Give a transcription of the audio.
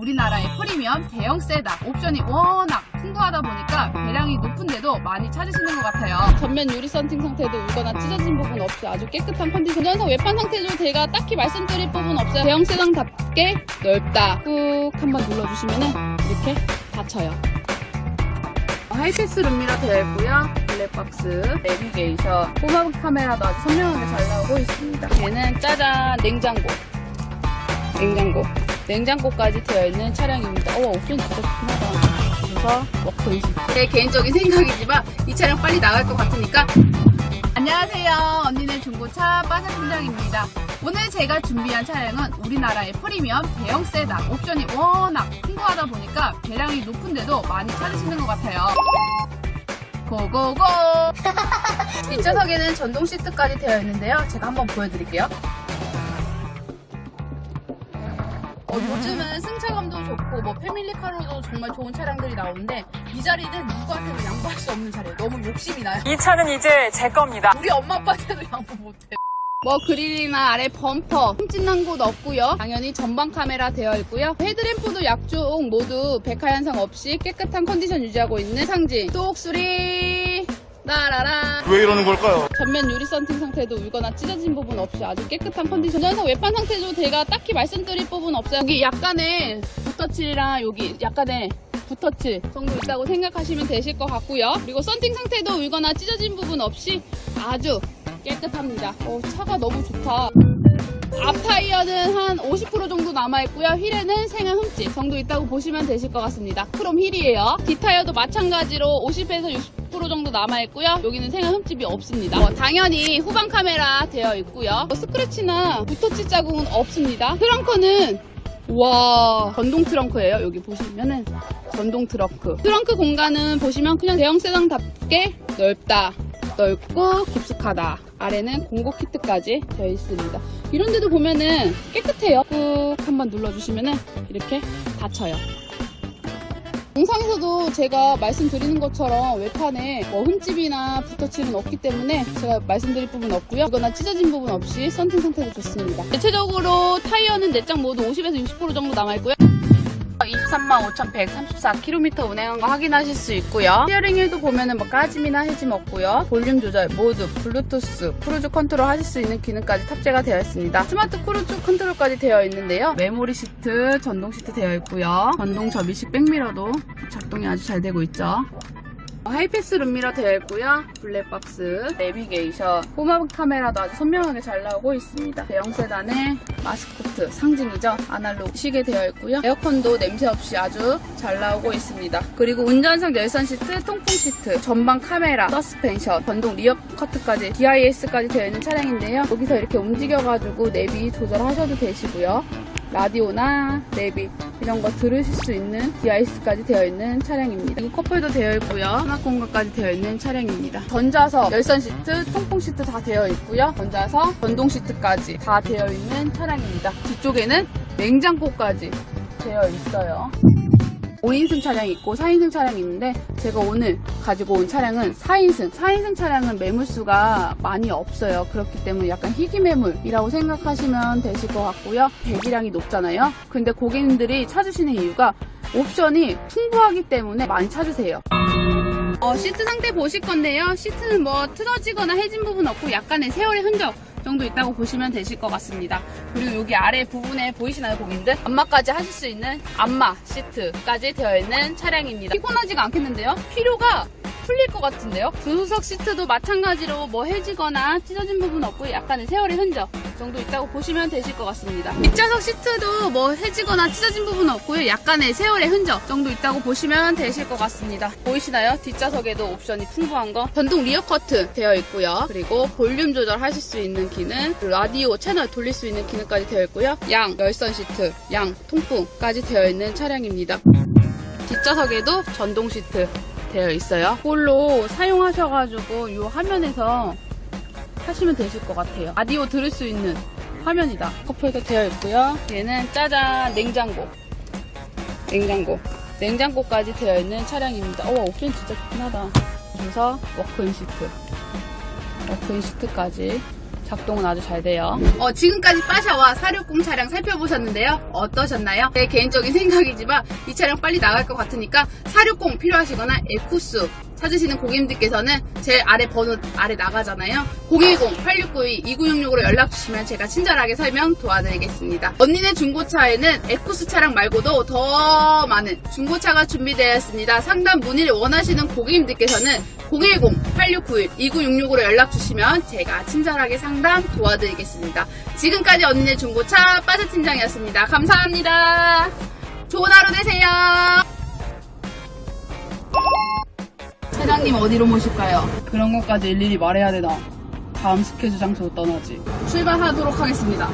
우리나라의 프리미엄 대형 세단 옵션이 워낙 풍부하다 보니까 배량이 높은데도 많이 찾으시는 것 같아요. 전면 유리 썬팅 상태도 울거나 찢어진 부분 없이 아주 깨끗한 컨디션. 전서 외판 상태도 제가 딱히 말씀드릴 부분 없어요. 대형 세단답게 넓다. 꾹 한번 눌러주시면 이렇게 닫혀요. 하이패스 룸미러 되어 있고요. 블랙박스, 내비게이션, 호박 카메라도 아주 선명하게 잘 나오고 있습니다. 얘는 짜잔 냉장고. 냉장고. 냉장고까지 되어 있는 차량입니다. 어, 옵션 진짜 좋긴 하다. 그래서 워크인식. 제 개인적인 생각이지만 이 차량 빨리 나갈 것 같으니까. 안녕하세요. 언니네 중고차 빠사 팀장입니다. 오늘 제가 준비한 차량은 우리나라의 프리미엄 대형 세단. 옵션이 워낙 풍부하다 보니까 배량이 높은데도 많이 찾으시는 것 같아요. 고고고! 뒷좌석에는 전동 시트까지 되어 있는데요. 제가 한번 보여드릴게요. 요즘은 승차감도 좋고 뭐 패밀리카로도 정말 좋은 차량들이 나오는데 이 자리는 누구한테도 양보할 수 없는 자리예요. 너무 욕심이 나요. 이 차는 이제 제 겁니다. 우리 엄마 아빠한테도 양보 못해. 뭐 그릴이나 아래 범퍼 흠집난 곳 없고요. 당연히 전방 카메라 되어 있고요. 헤드램프도 약쪽 모두 백화 현상 없이 깨끗한 컨디션 유지하고 있는 상징. 똑수리 나라라. 왜 이러는 걸까요? 전면 유리 썬팅 상태도 울거나 찢어진 부분 없이 아주 깨끗한 컨디션. 전서 외판 상태도 제가 딱히 말씀드릴 부분 없어요. 여기 약간의 붓터칠이랑 여기 약간의 붓터칠 정도 있다고 생각하시면 되실 것 같고요. 그리고 썬팅 상태도 울거나 찢어진 부분 없이 아주 깨끗합니다. 어, 차가 너무 좋다. 앞 타이어는 한 50% 정도 남아있고요. 휠에는 생활 흠집 정도 있다고 보시면 되실 것 같습니다. 크롬 휠이에요. 뒷타이어도 마찬가지로 50에서 60% 정도 남아있고요. 여기는 생활 흠집이 없습니다. 어, 당연히 후방 카메라 되어 있고요. 뭐 스크래치나 붓터치 자국은 없습니다. 트렁크는 와 전동 트렁크예요. 여기 보시면은 전동 트렁크. 트렁크 공간은 보시면 그냥 대형 세단답게 넓다. 넓고 깊숙하다. 아래는 공고 키트까지 되어 있습니다. 이런 데도 보면은 깨끗해요. 꾹 한번 눌러주시면은 이렇게 닫혀요. 영상에서도 제가 말씀드리는 것처럼 외판에 뭐 흠집이나 붓터칠은 없기 때문에 제가 말씀드릴 부분 없고요. 이거나 찢어진 부분 없이 썬팅 상태도 좋습니다. 대체적으로 타이어는 내장 모두 50에서 60% 정도 남아있고요. 23만 5,134km 운행한 거 확인하실 수 있고요. 스티어링 휠도 보면은 뭐 까짐이나 해짐 없고요. 볼륨 조절, 모드, 블루투스, 크루즈 컨트롤 하실 수 있는 기능까지 탑재가 되어 있습니다. 스마트 크루즈 컨트롤까지 되어 있는데요. 메모리 시트, 전동 시트 되어 있고요. 전동 접이식 백미러도 작동이 아주 잘 되고 있죠. 하이패스 룸미러 되어 있고요. 블랙박스, 내비게이션, 호마브 카메라도 아주 선명하게 잘 나오고 있습니다. 대형 세단의 마스코트 상징이죠. 아날로그 시계 되어 있고요. 에어컨도 냄새 없이 아주 잘 나오고 있습니다. 그리고 운전석 열선 시트, 통풍 시트, 전방 카메라, 서스펜션, 전동 리어 커트까지 DIS까지 되어 있는 차량인데요. 여기서 이렇게 움직여가지고 내비 조절하셔도 되시고요. 라디오나 내비 이런 거 들으실 수 있는 DIS까지 되어 있는 차량입니다. 컵홀도 되어 있고요. 수납 공간까지 되어 있는 차량입니다. 전자석, 열선 시트, 통풍 시트 다 되어 있고요. 전자석, 전동 시트까지 다 되어 있는 차량입니다. 뒤쪽에는 냉장고까지 되어 있어요. 5인승 차량이 있고 4인승 차량이 있는데 제가 오늘 가지고 온 차량은 4인승. 4인승 차량은 매물수가 많이 없어요. 그렇기 때문에 약간 희귀 매물이라고 생각하시면 되실 것 같고요. 배기량이 높잖아요. 근데 고객님들이 찾으시는 이유가 옵션이 풍부하기 때문에 많이 찾으세요 어, 시트 상태 보실 건데요 시트는 뭐 틀어지거나 해진 부분 없고 약간의 세월의 흔적 정도 있다고 보시면 되실 것 같습니다. 그리고 여기 아래 부분에 보이시나요, 고객님들? 안마까지 하실 수 있는 안마 시트까지 되어 있는 차량입니다. 피곤하지가 않겠는데요? 피로가 풀릴 것 같은데요? 조수석 시트도 마찬가지로 뭐 해지거나 찢어진 부분 없고 약간의 세월의 흔적 정도 있다고 보시면 되실 것 같습니다. 뒷좌석 시트도 뭐 해지거나 찢어진 부분 없고요. 약간의 세월의 흔적 정도 있다고 보시면 되실 것 같습니다. 보이시나요? 뒷좌석에도 옵션이 풍부한 거. 전동 리어 커튼 되어 있고요. 그리고 볼륨 조절하실 수 있는 기능, 그리고 라디오 채널 돌릴 수 있는 기능까지 되어 있고요. 양 열선 시트, 양 통풍까지 되어 있는 차량입니다. 뒷좌석에도 전동 시트 되어 있어요. 홀로 사용하셔가지고 이 화면에서 하시면 되실 것 같아요. 라디오 들을 수 있는 화면이다. 컵홀더 되어 있고요. 얘는 짜잔 냉장고. 냉장고. 냉장고까지 되어 있는 차량입니다. 어, 옵션 진짜 좋긴 하다. 그래서 워크인 시트. 워크인 시트까지 작동은 아주 잘 돼요. 어, 지금까지 빠샤와 460 차량 살펴보셨는데요. 어떠셨나요? 제 개인적인 생각이지만 이 차량 빨리 나갈 것 같으니까 460 필요하시거나 에쿠스 찾으시는 고객님들께서는 제 아래 번호 아래 나가잖아요. 010-8692-2966으로 연락 주시면 제가 친절하게 설명 도와드리겠습니다. 언니네 중고차에는 에쿠스 차량 말고도 더 많은 중고차가 준비되어 있습니다. 상담 문의를 원하시는 고객님들께서는 010-8691-2966으로 연락 주시면 제가 친절하게 상담 도와드리겠습니다. 지금까지 언니네 중고차 빠세 팀장이었습니다. 감사합니다. 좋은 하루 되세요. 사장님 어디로 모실까요? 그런 것까지 일일이 말해야 되나? 다음 스케줄 장소로 떠나지. 출발하도록 하겠습니다.